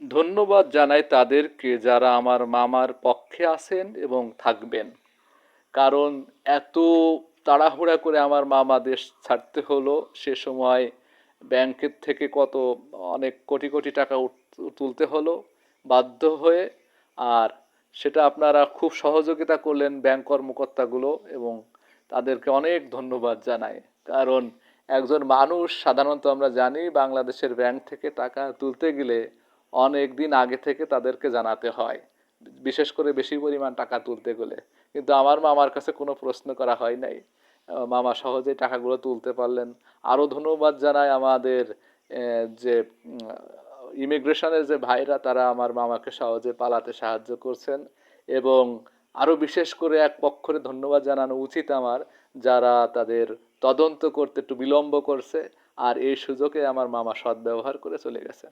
ধন্যবাদ জানাই তাদেরকে যারা আমার মামার পক্ষে আছেন এবং থাকবেন। কারণ এত তাড়াহুড়া করে আমার মামা দেশ ছাড়তে হলো, সে সময় ব্যাংকের থেকে কত অনেক কোটি কোটি টাকা তুলতে হলো, বাধ্য হয়ে। আর সেটা আপনারা খুব সহযোগিতা করলেন ব্যাংক কর্মকর্তাগুলো এবং তাদেরকে অনেক ধন্যবাদ জানাই। কারণ একজন মানুষ সাধারণত আমরা জানি বাংলাদেশের ব্যাংক থেকে টাকা তুলতে গেলে অনেক দিন আগে থেকে তাদেরকে জানাতে হয়। বিশেষ করে বেশি পরিমাণ টাকা তুলতে গেলে। কিন্তু আমার মামার কাছে কোনো প্রশ্ন করা হয় নাই। মামা সহজেই টাকাগুলো তুলতে পারলেন। আরও ধন্যবাদ জানাই আমাদের যে ইমিগ্রেশনের যে ভাইরা, তারা আমার মামাকে সহজে পালাতে সাহায্য করছেন। এবং আরও বিশেষ করে এক পক্ষরে ধন্যবাদ জানানো উচিত আমার, যারা তাদের তদন্ত করতে একটু বিলম্ব করছে। আর এই সুযোগে আমার মামা সদ্ব্যবহার করে চলে গেছে